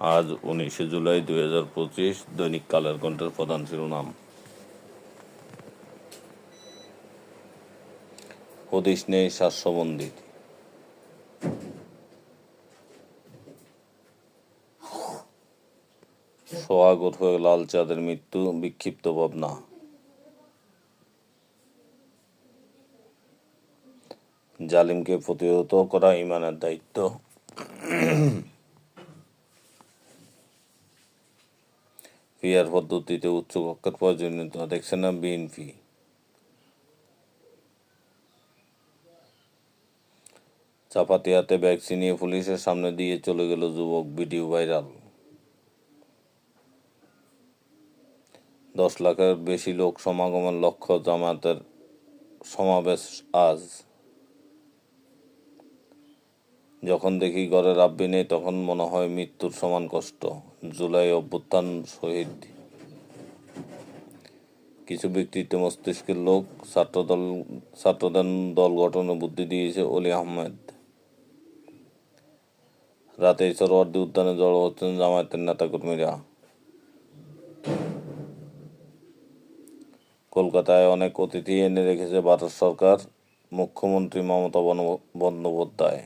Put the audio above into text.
আজ উনিশে জুলাই দুই হাজার পঁচিশ দৈনিক কালের কণ্ঠের প্রধান শিরোনাম। হদিশ নেই শাস্যবন্দিত সোহাগ ওরফে লাল চাঁদের মৃত্যু, বিক্ষিপ্ত ভাবনা। জালিমকে প্রতিহত করা ইমানের দায়িত্ব। পিয়ার পদ্ধতিতে উচ্চ কক্ষের প্রয়োজনীয়তা দেখছে না বিএনপি চাপাতিয়াতে ভ্যাকসিন নিয়ে পুলিশের সামনে দিয়ে চলে গেল যুবক, ভিডিও ভাইরাল। দশ লাখের বেশি লোক সমাগমের লক্ষ্য জামাতের সমাবেশ আজ। যখন দেখি ঘরে রাব্বি নেই, তখন মনে হয় মৃত্যুর সমান কষ্ট। জুলাই অভ্যুত্থান শহীদ। কিছু ব্যক্তিত্ব মস্তিষ্কের লোক, ছাত্রদল, ছাত্রদের দল গঠনে বুদ্ধি দিয়েছে অলি আহমেদ। রাতে সরওয়ার্দী উদ্যানে জড়ো হচ্ছেন জামায়াতের নেতাকর্মীরা। কলকাতায় অনেক অতিথি এনে রেখেছে ভারত সরকার, মুখ্যমন্ত্রী মমতা বন্দ্যোপাধ্যায়।